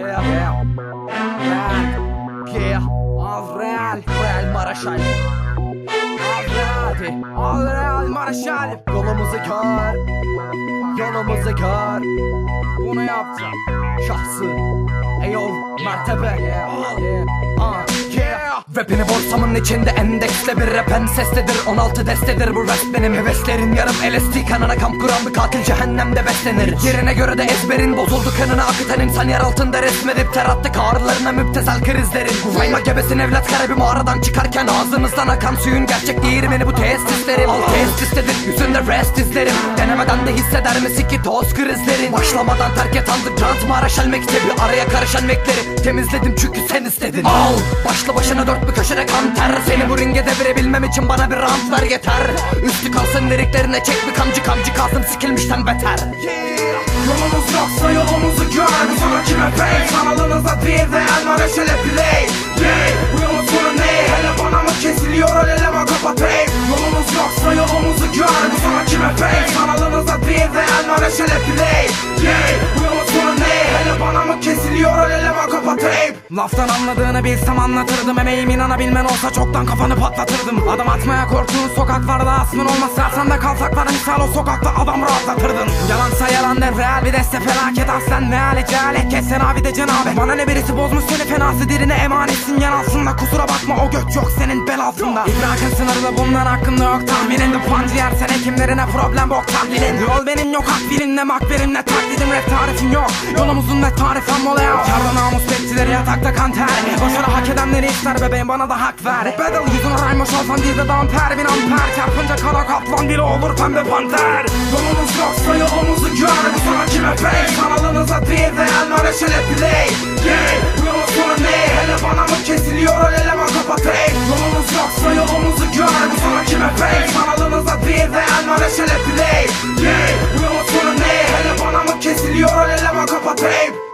Yeah, yeah. Real. Yeah. Al Real. Maraşal. Al Real. Al Real Maraşal. Yolumuzu kör. Yolumuzu kör. Bunu yapacağım. Şahsı. Eyo mertebe. Al. Ah, Yeah. Rapini borsamın içinde endeksle bir rapen sestedir 16 destedir. Bu rap benim heveslerin Yarım LSD kanına kamp kuran bir katil cehennemde beslenir. Yerine göre de ezberin bozuldu kanını akıtan insan yer altında resmedip ter attık ağrılarına müptezel krizlerin. Rayma gebesin evlat kara bir mağaradan çıkarken ağzınızdan akan suyun gerçek değirmeni bu testislerim Al testistedir yüzünde rest izlerim. Denemeden de hisseder misin ki toz krizlerin? Başlamadan terk et underground Maraşal mektebi. Araya karışan mekleri. Temizledim çünkü sen istedin. Al. Başlı başına dört bir köşede kan ter. Seni bu ringe devirebilmem için bana bir rant ver yeter. Üstü kalsın liriklerine çek bir kamcı kamcı. Kalsın sikilmişten beter. Yolumuz yoksa yolumuzu gör. Bu sana kime fake? Kanalınıza bir de Yeah Laftan anladığını bilsem anlatırdım. Emeğim inanabilmen olsa çoktan kafanı patlatırdım. Adım atmaya korktuğun sokaklarda asmın olmasa Sen de kalsaklara misal o sokakta adam rahatlatırdın. Yalansa yalan der real bir deste felaket. Aslen meali cehalet kessen abi de cenabet. Bana ne birisi bozmuş seni fenası dirine emanetsin. Yan altında kusura bakma o göt yok senin bel altında. İdrakın sınırlı bundan hakkında yok tahminin The pancı yersen hekimlerine problem bok tahlilin Yol benim yok makberim ne taklidim rap tarifim yok. Yolumuzun ne tarifem mola yok Karda namus bekçileri yatakta kan ter. Başarı hak edenleri ister bebeğim bana da hak ver. Battle yüzüne raymış olsan dilde damper. Bin amper. Çarpınca kara kaplan bile olur pembe panter. Yolumuz yoksa yolumuzu gör. Bu sana kime fake Kanalınıza bir de elmara şöyle play. Yeah Bu yolun sonu ne? Hele bana mı kesiliyor? El ele bak kapatayım Yolumuz yoksa yolumuzu gör. Bu sana kime fake Kanalınıza bir de elmara şöyle play. Yeah Bu yolun sonu ne? Hele bana mı kesiliyor? El ele bak kapatayım